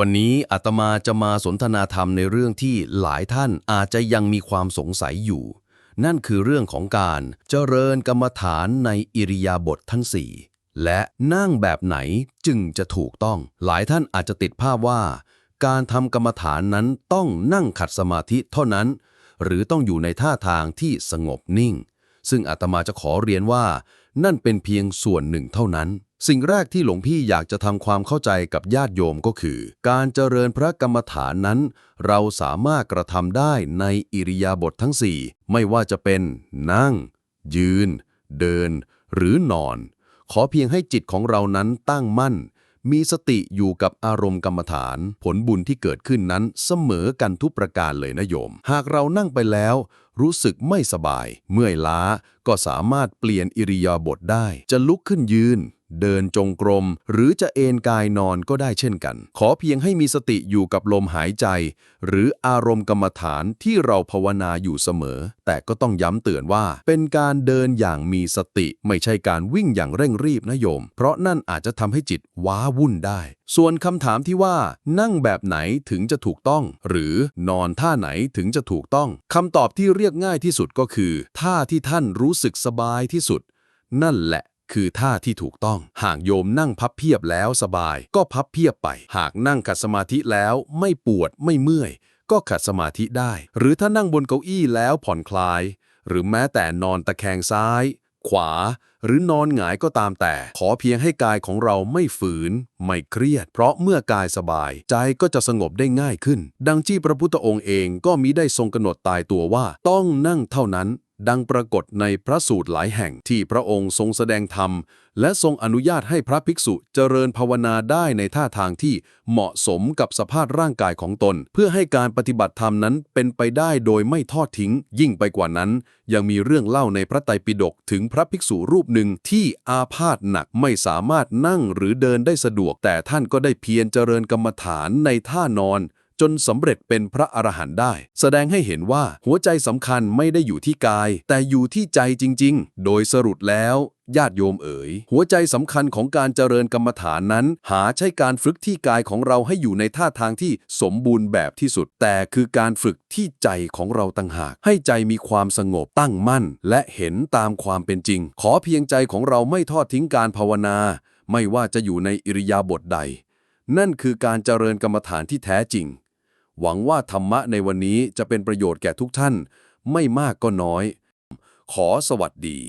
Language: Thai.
วันนี้อาตมาจะมาสนทนาธรรมในเรื่องที่หลายท่านอาจจะยังมีความสงสัยอยู่ นั่นคือเรื่องของการเจริญกรรมฐานในอิริยาบถททั้งสี่และนั่งแบบไหนจึงจะถูกต้อง หลายท่านอาจจะติดภาพว่า การทำกรรมฐานนั้นต้องนั่งขัดสมาธิเท่านั้น หรือต้องอยู่ในท่าทางที่สงบนิ่ง ซึ่งอาตมาจะขอเรียนว่า นั่นเป็นเพียงส่วนหนึ่งเท่านั้น สิ่งแรกที่หลวงพี่อยากจะทำความเข้าใจกับญาติโยมก็คือ การเจริญพระกรรมฐานนั้น เราสามารถกระทำได้ในอิริยาบถททั้งสี่ไม่ว่าจะเป็น นั่ง ยืน เดิน หรือนอน ขอเพียงให้จิตของเรานั้นตั้งมั่น มีสติอยู่กับอารมณ์กรรมฐาน ผลบุญที่เกิดขึ้นนั้นเสมอกันทุกประการเลยนะโยม หากเรานั่งไปแล้ว รู้สึกไม่สบาย เมื่อยล้าก็สามารถเปลี่ยนอิริยาบถได้ จะลุกขึ้นยืน เดินจงกรม หรือจะเอนกายนอนก็ได้เช่นกัน ขอเพียงให้มีสติอยู่กับลมหายใจ หรืออารมณ์กรรมฐานที่เราภาวนาอยู่เสมอ แต่ก็ต้องย้ำเตือนว่า เป็นการเดินอย่างมีสติ ไม่ใช่การวิ่งอย่างเร่งรีบนะโยม เพราะนั่นอาจจะทำให้จิตว้าวุ่นได้ ส่วนคำถามที่ว่า นั่งแบบไหนถึงจะถูกต้อง หรือนอนท่าไหนถึงจะถูกต้องคำตอบที่เรียกง่ายที่สุดก็คือท่าที่ท่านรู้สึกสบายที่สุด นั่นแหละ คือท่าที่ถูกต้อง หากโยมนั่งพับเพียบแล้วสบาย ก็พับเพียบไป หากนั่งขัดสมาธิแล้วไม่ปวดไม่เมื่อย ก็ขัดสมาธิได้ หรือถ้านั่งบนเก้าอี้แล้วผ่อนคลาย หรือแม้แต่นอนตะแคงซ้าย ขวา หรือนอนหงายก็ตามแต่ ขอเพียงให้กายของเราไม่ฝืน ไม่เครียด เพราะเมื่อกายสบาย ใจก็จะสงบได้ง่ายขึ้น ดังที่พระพุทธองค์เองก็มิได้ทรงกำหนดตายตัวว่า ต้องนั่งเท่านั้น ดังปรากฏในพระสูตรหลายแห่งที่พระองค์ทรงแสดงธรรม และทรงอนุญาตให้พระภิกษุเจริญภาวนาได้ในท่าทางที่เหมาะสมกับสภาพร่างกายของตน เพื่อให้การปฏิบัติธรรมนั้นเป็นไปได้โดยไม่ทอดทิ้ง ยิ่งไปกว่านั้น ยังมีเรื่องเล่าในพระไตรปิฎกถึงพระภิกษุรูปหนึ่งที่อาพาธหนักไม่สามารถนั่งหรือเดินได้สะดวก แต่ท่านก็ได้เพียรเจริญกรรมฐานในท่านอน จนสำเร็จเป็นพระอรหันต์ได้ แสดงให้เห็นว่าหัวใจสำคัญไม่ได้อยู่ที่กาย แต่อยู่ที่ใจจริง ๆ โดยสรุปแล้วญาติโยมเอ๋ย หัวใจสำคัญของการเจริญกรรมฐานนั้น หาใช่การฝึกที่กายของเราให้อยู่ในท่าทางที่สมบูรณ์แบบที่สุด แต่คือการฝึกที่ใจของเราต่างหาก ให้ใจมีความสงบตั้งมั่น และเห็นตามความเป็นจริง ขอเพียงใจของเราไม่ทอดทิ้งการภาวนา ไม่ว่าจะอยู่ในอิริยาบถใด นั่นคือการเจริญกรรมฐานที่แท้จริง หวังว่าธรรมะในวันนี้จะเป็นประโยชน์แก่ทุกท่าน ไม่มากก็น้อย ขอสวัสดี